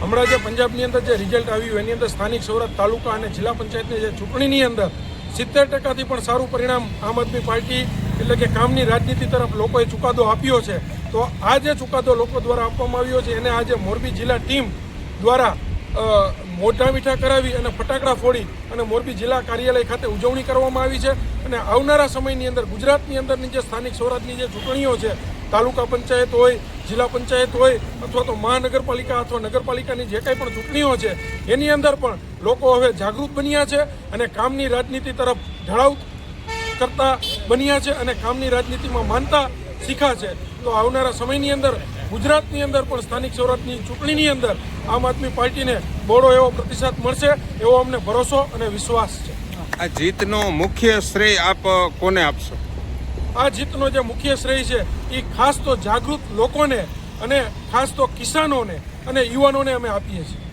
હમણાં જે પંજાબની અંદર જે રિઝલ્ટ આવ્યું, એની અંદર સ્થાનિક સૌરાષ્ટ્ર તાલુકા અને જિલ્લા પંચાયતની જે ચૂંટણીની અંદર સિત્તેર ટકાથી પણ સારું પરિણામ આમ આદમી પાર્ટી એટલે કે કામની રાજનીતિ તરફ લોકોએ ચુકાદો આપ્યો છે. તો આ જે ચુકાદો લોકો દ્વારા આપવામાં આવ્યો છે, એને આજે મોરબી જિલ્લા ટીમ દ્વારા મોઢા મીઠા કરાવી અને ફટાકડા ફોડી અને મોરબી જિલ્લા કાર્યાલય ખાતે ઉજવણી કરવામાં આવી છે. અને આવનારા સમયની અંદર ગુજરાતની અંદરની જે સ્થાનિક સ્વરાજની જે ચૂંટણીઓ છે, તાલુકા પંચાયત હોય જિલ્લા પંચાયત હોય અથવા તો મહાનગરપાલિકા અથવા નગરપાલિકાની જે કાંઈ પણ ચૂંટણીઓ છે, એની અંદર પણ લોકો હવે જાગૃત બન્યા છે અને કામની રાજનીતિ તરફ ઢળાવ કરતા બન્યા છે અને કામની રાજનીતિમાં માનતા શીખ્યા છે. તો આવનારા સમયની અંદર, ગુજરાતની અંદર પણ સ્થાનિક સ્વરાજની ચૂંટણીની અંદર આમ આદમી પાર્ટીને બહોળો એવો પ્રતિસાદ મળશે, એવો અમને ભરોસો અને વિશ્વાસ છે. આ જીતનો મુખ્ય શ્રેય આપ કોને આપશો? આ જીતનો જે મુખ્ય શ્રેય છે એ ખાસ તો જાગૃત લોકોને અને ખાસ તો કિસાનોને અને યુવાનોને અમે આપીએ છીએ.